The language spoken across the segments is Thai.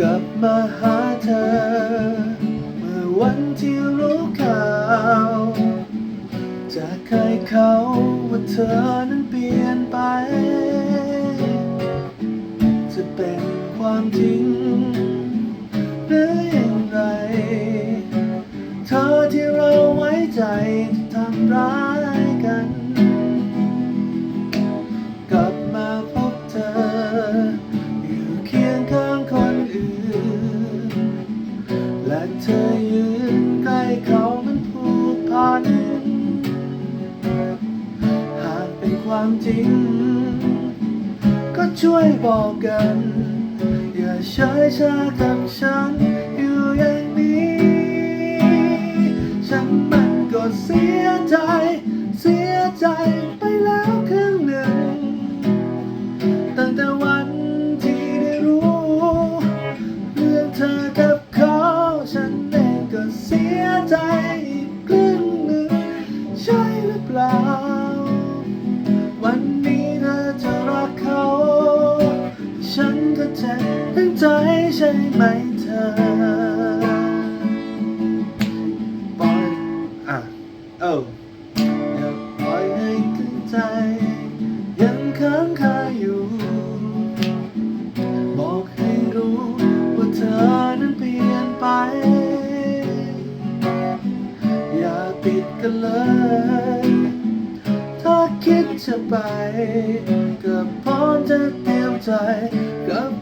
กลับมาหาเธอ เมื่อวันที่รู้ข่าว จากเคยเขาว่าเธอนั้นเปลี่ยนไป จะเป็นความจริงหรืออย่างไร เธอที่เราไว้ใจ ความจริง ก็ช่วยบอกกัน อย่าใช้ชากับฉัน เจ็บทั้งใจใช่ไหมเธอปล่อยอะเอออย่าปล่อยให้ขึ้นใจ ยังค้างคาอยู่ บอกให้รู้ว่าเธอนั้นเปลี่ยนไป อย่าปิดกันเลย ถ้าคิดจะไปก็พร้อมจะเตรียมใจกับ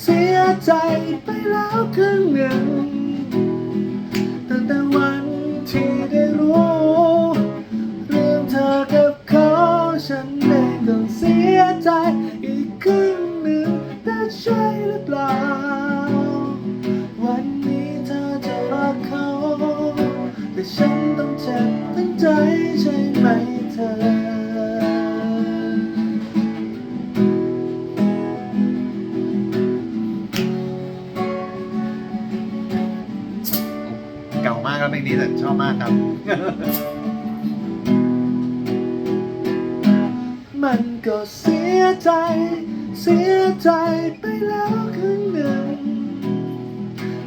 เสียใจไปแล้วครึ่งหนึ่ง เพลงนี้แต่ชอบมากครับ มันก็เสียใจ เสียใจไปแล้วครึ่งหนึ่ง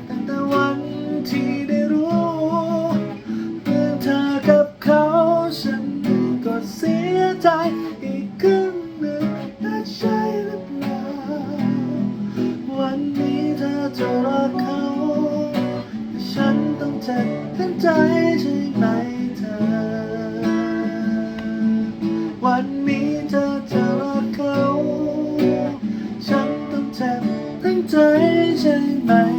ตั้งแต่วันที่ได้รู้เรื่องเธอกับเขาฉันก็เสียใจอีกครึ่งหนึ่งแต่ใช่หรือเปล่าวันนี้เธอจะรักเขา นต้อทั้งใจใช่ไหมเธอ วันนี้เธอจะรักเขา ฉันต้องเจ็บทั้งใจใช่ไหม